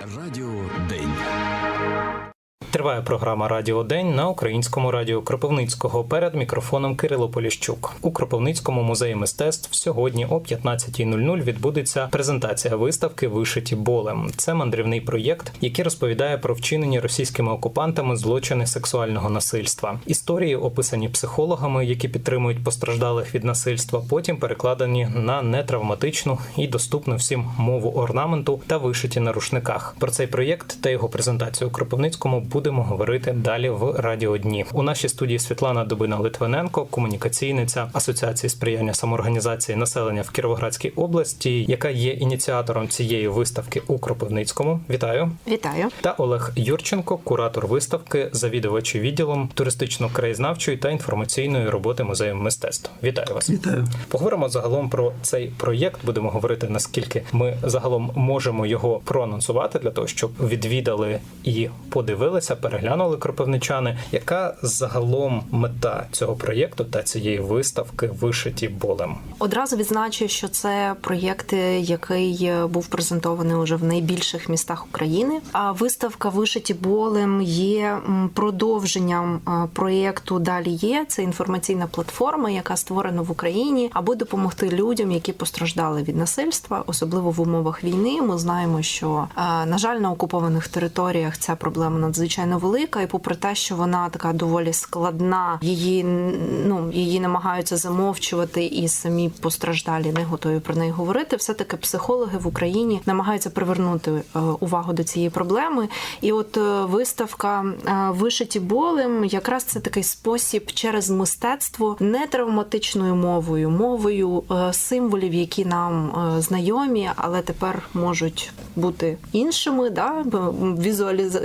Радіо День. Триває програма Радіо День на українському радіо Кропивницького перед мікрофоном Кирило Поліщук. У Кропивницькому музеї мистецтв сьогодні о 15.00 відбудеться презентація виставки Вишиті болем. Це мандрівний проєкт, який розповідає про вчинені російськими окупантами злочини сексуального насильства. Історії описані психологами, які підтримують постраждалих від насильства. Потім перекладені на нетравматичну і доступну всім мову орнаменту та вишиті на рушниках. Про цей проєкт та його презентацію у Кропивницькому будемо говорити далі в радіодні. У нашій студії Світлана Дубина Литвиненко, комунікаційниця Асоціації сприяння самоорганізації населення в Кіровоградській області, яка є ініціатором цієї виставки у Кропивницькому. Вітаю! Вітаю. Та Олег Юрченко, куратор виставки, завідувач відділом туристично-краєзнавчої та інформаційної роботи музею мистецтв. Вітаю вас! Вітаю. Поговоримо загалом про цей проєкт. Будемо говорити наскільки ми загалом можемо його проанонсувати для того, щоб відвідали і подивилися, переглянули кропивничани. Яка загалом мета цього проєкту та цієї виставки вишиті болем? Одразу відзначу, що це проєкт, який був презентований уже в найбільших містах України. А виставка Вишиті болем є продовженням проєкту Далі є. Це інформаційна платформа, яка створена в Україні, аби допомогти людям, які постраждали від насильства, особливо в умовах війни. Ми знаємо, що на жаль, на окупованих територіях ця проблема надзвичайно велика, і попри те, що вона така доволі складна, її ну її намагаються замовчувати, і самі постраждалі не готові про неї говорити. Все таки психологи в Україні намагаються привернути е, увагу до цієї проблеми. І от е, виставка е, вишиті болем, якраз це такий спосіб через мистецтво не травматичною мовою, мовою символів, які нам знайомі, але тепер можуть бути іншими, да візуаліз...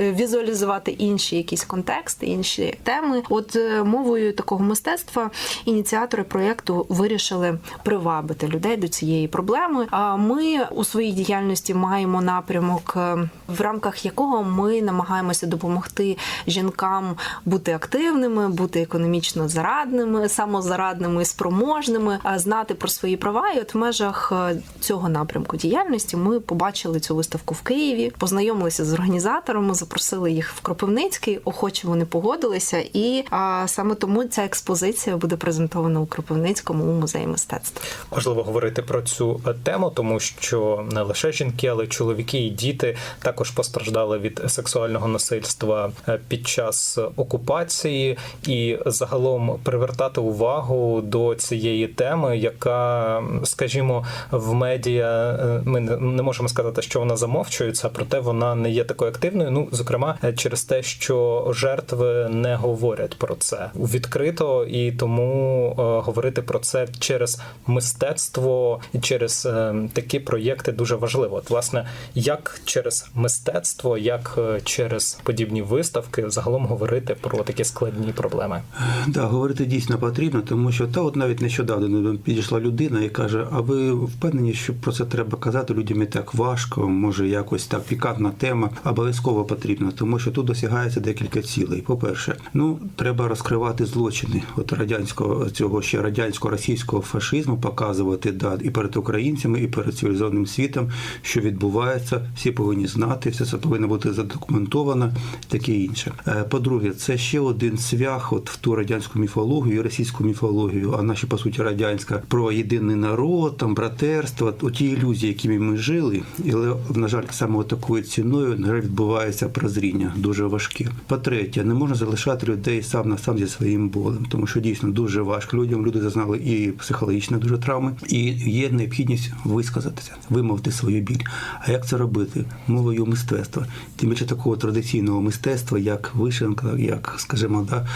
візуалізувати інші якісь контексти, інші теми. От е, мовою такого мистецтва ініціатори проєкту вирішили привабити людей до цієї проблеми. А ми у своїй діяльності маємо напрямок, е, в рамках якого ми намагаємося допомогти жінкам бути активними, бути економічно зарадними, самозарадними, спроможними, а знати про свої права. І от в межах е, цього напрямку діяльності ми побачили цю виставку в Києві, познайомилися з організаторами, запросили їх в Кропивницький. Охоче вони погодилися, і а, саме тому ця експозиція буде презентована у Кропивницькому у музеї мистецтва. Важливо говорити про цю тему, тому що не лише жінки, але й чоловіки і діти також постраждали від сексуального насильства е, під час окупації, і загалом привертати увагу до цієї теми, яка, скажімо, в медіа е, ми не не можемо сказати, що вона замовчується, проте вона не є такою активною. Ну, зокрема, е, через те, що жертви не говорять про це відкрито, і тому е, говорити про це через мистецтво і через е, такі проєкти дуже важливо. От, власне, як через мистецтво, як е, через подібні виставки, загалом говорити про такі складні проблеми. Да, говорити дійсно потрібно, тому що та от навіть нещодавно підійшла людина і каже: А ви впевнені, що про це треба казати людям і так важко, може якось так пікантна тема, обов'язково потрібно, тому що тут досягається декілька цілей. По-перше, ну треба розкривати злочини от радянського цього ще радянського російського фашизму, показувати да і перед українцями, і перед цивілізованим світом, що відбувається. Всі повинні знати, все це повинно бути задокументовано, таке інше. Е, По-друге, це ще один цвях от в ту радянську міфологію, російську міфологію, а наші по суті радянська про єдиний народ, там братерство, оті ілюзії, якими ми жили, але на жаль, саме такою ціною відбувається прозріння дуже важке. По-третє, не можна залишати людей сам на сам зі своїм болем, тому що дійсно дуже важко людям. Люди зазнали і психологічні дуже травми, і є необхідність висказатися, вимовити свою біль. А як це робити? Мовою мистецтва, тим більше такого традиційного мистецтва, як вишенка, як, скажімо, да.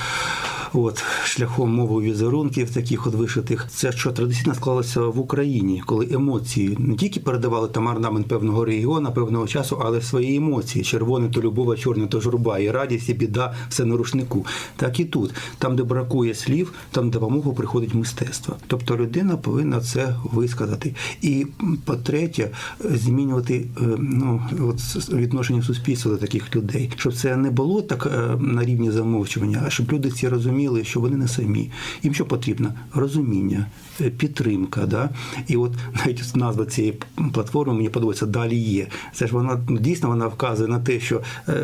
От шляхом мовою візерунків, таких от вишитих, це що традиційно склалося в Україні, коли емоції не тільки передавали там орнамент певного регіону, певного часу, але свої емоції: червоне то любов, чорне то журба, і радість, і біда, все на рушнику. Так і тут, там, де бракує слів, там допомогу приходить мистецтво. Тобто людина повинна це висказати. І по-третє, змінювати е, ну от відношення суспільства до таких людей, щоб це не було так е, на рівні замовчування, а щоб люди ці розуміли зрозуміли, що вони не самі. Їм що потрібно? Розуміння, е, підтримка. Да? І от навіть назва цієї платформи мені подобається далі є. Це ж вона ну, дійсно вона вказує на те, що е,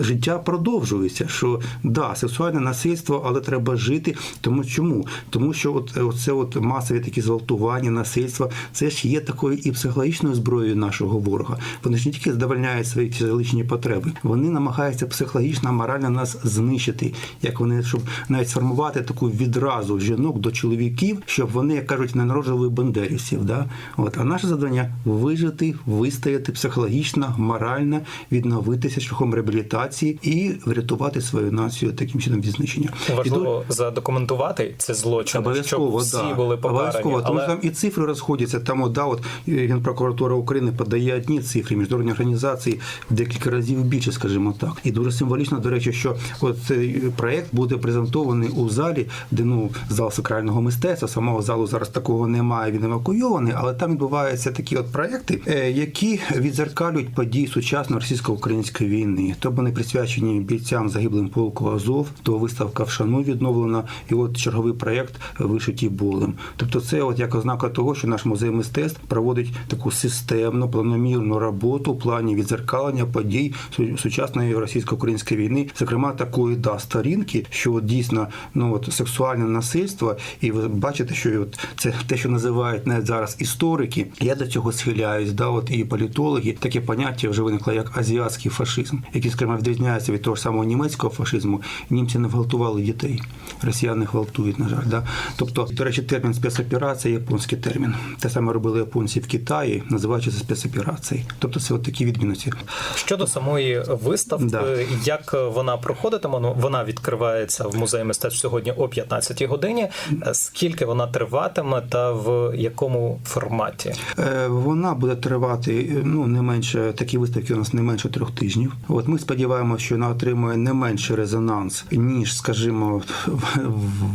життя продовжується. Що да, сексуальне насильство, але треба жити. Тому чому? Тому що от, е, це от масові такі зґвалтування, насильства, це ж є такою і психологічною зброєю нашого ворога. Вони ж не тільки задовольняють свої фізіологічні потреби, вони намагаються психологічно, морально нас знищити, як вони щоб навіть сформувати таку відразу жінок до чоловіків, щоб вони, як кажуть, не народжували бандерівців. Да? От а наше завдання вижити, вистояти психологічно, морально, відновитися шляхом реабілітації і врятувати свою націю таким чином від знищення. І Важливо задокументувати це злочин, Обов'язково, всі да. були покарані. Обов'язково, тому Але... там і цифри розходяться. Там, от, да, от е, Генпрокуратура України подає одні цифри, міжнародні організації в декілька разів більше, скажімо так. І дуже символічно, до речі, що от цей проект буде презентований у залі, де ну зал сакрального мистецтва. Самого залу зараз такого немає, він евакуйований, але там відбуваються такі от проекти, е, які відзеркалюють події сучасної російсько-української війни. То вони присвячені бійцям загиблим полку Азов, то виставка в Шану відновлена, і от черговий проєкт вишиті болем. Тобто, це от як ознака того, що наш музей мистецтв проводить таку системну, планомірну роботу в плані відзеркалення подій сучасної російсько-української війни, зокрема такої да сторінки, що от дійсно ну от сексуальне насильство, і ви бачите, що от це те, що називають навіть зараз історики. Я до цього схиляюсь, да, от і політологи, таке поняття вже виникло як азіатський фашизм, який, скажімо, відрізняється від того ж самого німецького фашизму. Німці не гвалтували дітей, росіяни гвалтують, на жаль. Да? Тобто, до речі, термін спецоперація японський термін. Те саме робили японці в Китаї, називаючи це спецоперацією. Тобто, це от такі відмінності. Щодо самої виставки, Да. як вона проходитиме, ну, вона відкривається в музеї мистецтв сьогодні о 15 годині. Скільки вона триватиме та в якому форматі? Е, Вона буде тривати е, ну не менше такі виставки. У нас не менше трьох тижнів. От ми сподіваємося, що вона отримує не менший резонанс ніж, скажімо,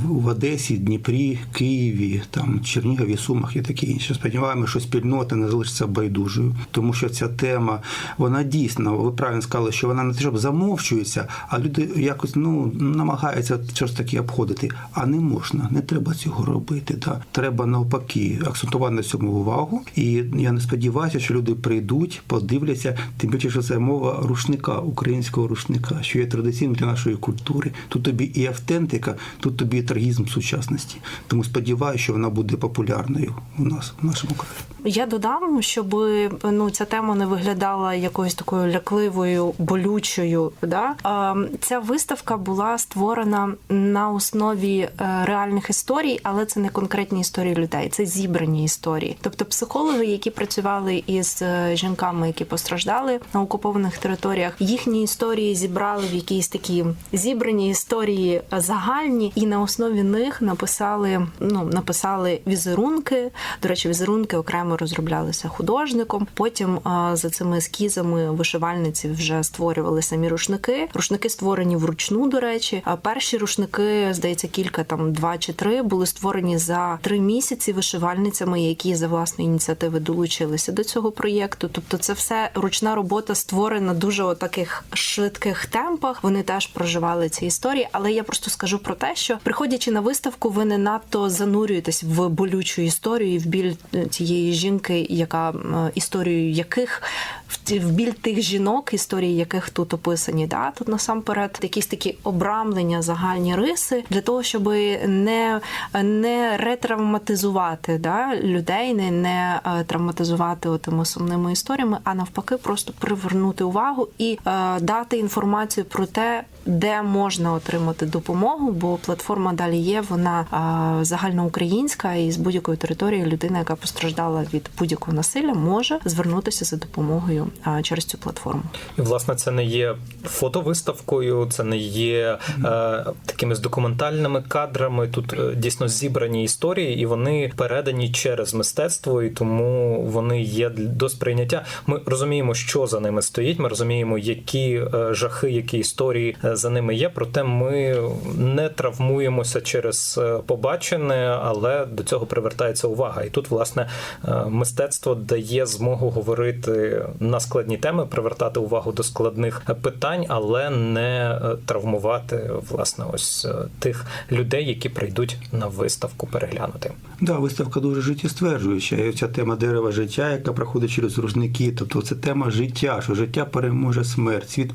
в Одесі, Дніпрі, Києві, там Чернігові, Сумах і таке інше. Сподіваємося, що спільнота не залишиться байдужою, тому що ця тема вона дійсно, ви правильно сказали, що вона не те, щоб замовчується, а люди якось ну намагаються щось таке обходити. А не можна, не треба цього робити. Да? Треба навпаки акцентувати на цьому увагу. І я не сподіваюся, що люди прийдуть, подивляться, тим більше, що це мова рушника, українського рушника, що є традиційним для нашої культури. Тут тобі і автентика, тут тобі і трагізм сучасності. Тому сподіваюся, що вона буде популярною у нас в нашому краї. Я додам, щоб ну ця тема не виглядала якоюсь такою лякливою, болючою. Да? Ця виставка була створена на основі е, реальних історій, але це не конкретні історії людей, це зібрані історії. Тобто психологи, які працювали із е, жінками, які постраждали на окупованих територіях, їхні історії зібрали в якісь такі зібрані історії е, загальні, і на основі них написали ну написали візерунки. До речі, візерунки окремо розроблялися художником. Потім за цими ескізами вишивальниці вже створювали самі рушники. Рушники створені вручну. До речі, а перші рушники, здається, кілька там два чи три були створені за три місяці вишивальницями, які за власної ініціативи долучилися до цього проєкту. Тобто, це все ручна робота створена дуже таких швидких темпах. Вони теж проживали ці історії. Але я просто скажу про те, що приходячи на виставку, ви не надто занурюєтесь в болючу історію, в біль е, тієї жінки, яка історію яких в біль тих жінок, історії яких тут описані. Да? Тут насамперед якісь такі обрамлення, загальні риси для того, щоб не, не ретравматизувати да, людей, не, не е, травматизувати тими сумними історіями, а навпаки, просто привернути увагу і е, дати інформацію про те, де можна отримати допомогу, бо платформа далі є. Вона е, загальноукраїнська і з будь-якої території людина, яка постраждала від будь-якого насилля, може звернутися за допомогою через цю платформу. І власне це не є фотовиставкою, це не є е, такими з документальними кадрами. Тут е, дійсно зібрані історії, і вони передані через мистецтво, і тому вони є до сприйняття. Ми розуміємо, що за ними стоїть. Ми розуміємо, які е, жахи, які історії е, за ними є. Проте ми не травмуємося через побачене, але до цього привертається увага. І тут, власне, мистецтво дає змогу говорити на складні теми, привертати увагу до складних питань, але не е, травмувати власне ось е, тих людей, які прийдуть на виставку переглянути. Да, виставка дуже життєстверджуюча. І ця тема дерева життя, яка проходить через рушники. Тобто це тема життя, що життя переможе смерть, світ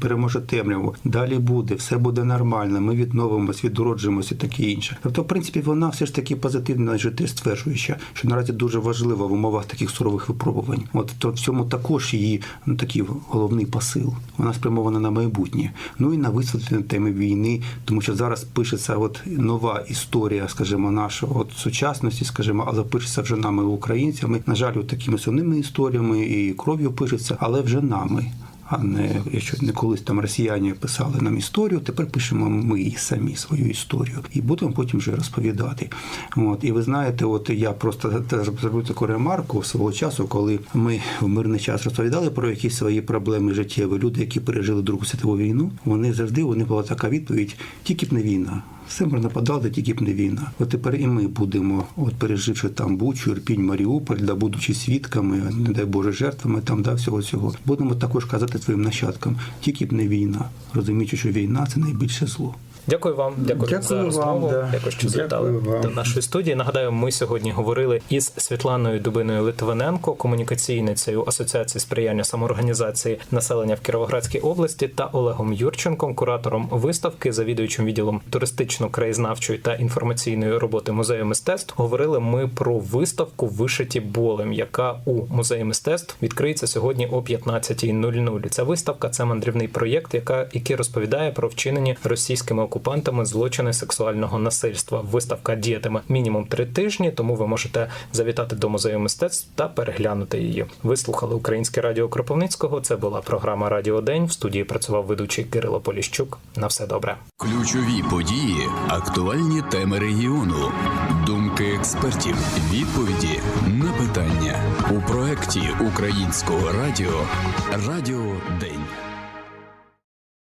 переможе темряву. Далі буде, все буде нормально. Ми відновимося, відроджуємося таке інше. Тобто, в принципі, вона все ж таки позитивна життєстверджуюча, що наразі дуже важливо в умовах таких сурових випробувань. От то в цьому також її ну, такий головний посил. Вона спрямована на майбутнє. Ну і на висвітлення теми війни, тому що зараз пишеться от нова історія, скажімо, нашого от сучасності, скажімо, але пишеться вже нами українцями. На жаль, от такими сумними історіями і кров'ю пишеться, але вже нами. А не якщо не колись там росіяни писали нам історію, тепер пишемо ми самі свою історію і будемо потім вже розповідати. От і ви знаєте, от я просто зробив таку ремарку свого часу, коли ми в мирний час розповідали про якісь свої проблеми життєві. Люди, які пережили Другу світову війну, вони завжди вони була така відповідь: тільки б не війна. Все можна подати, тільки б не війна. От тепер і ми будемо, от переживши там Бучу, Ірпінь, Маріуполь, да будучи свідками, не дай Боже, жертвами там да всього цього, будемо також казати своїм нащадкам, тільки б не війна, розуміючи, що війна це найбільше зло. Дякую вам, дякую, Дякую за вам, да. Дякую, що завітали до нашої студії. Нагадаю, ми сьогодні говорили із Світланою Дубиною Литвиненко, комунікаційницею Асоціації сприяння самоорганізації населення в Кіровоградській області, та Олегом Юрченком, куратором виставки, завідуючим відділом туристично-краєзнавчої та інформаційної роботи музею мистецтв. Говорили ми про виставку вишиті болем, яка у музеї мистецтв відкриється сьогодні о 15.00. Ця виставка це мандрівний проєкт, яка який розповідає про вчинені російськими окупантами злочини сексуального насильства. Виставка діятиме мінімум три тижні, тому ви можете завітати до музею мистецтв та переглянути її. Ви слухали Українське радіо Кропивницького. Це була програма Радіо День. В студії працював ведучий Кирило Поліщук. На все добре. Ключові події, актуальні теми регіону, думки експертів, відповіді на питання у проєкті українського радіо Радіо День.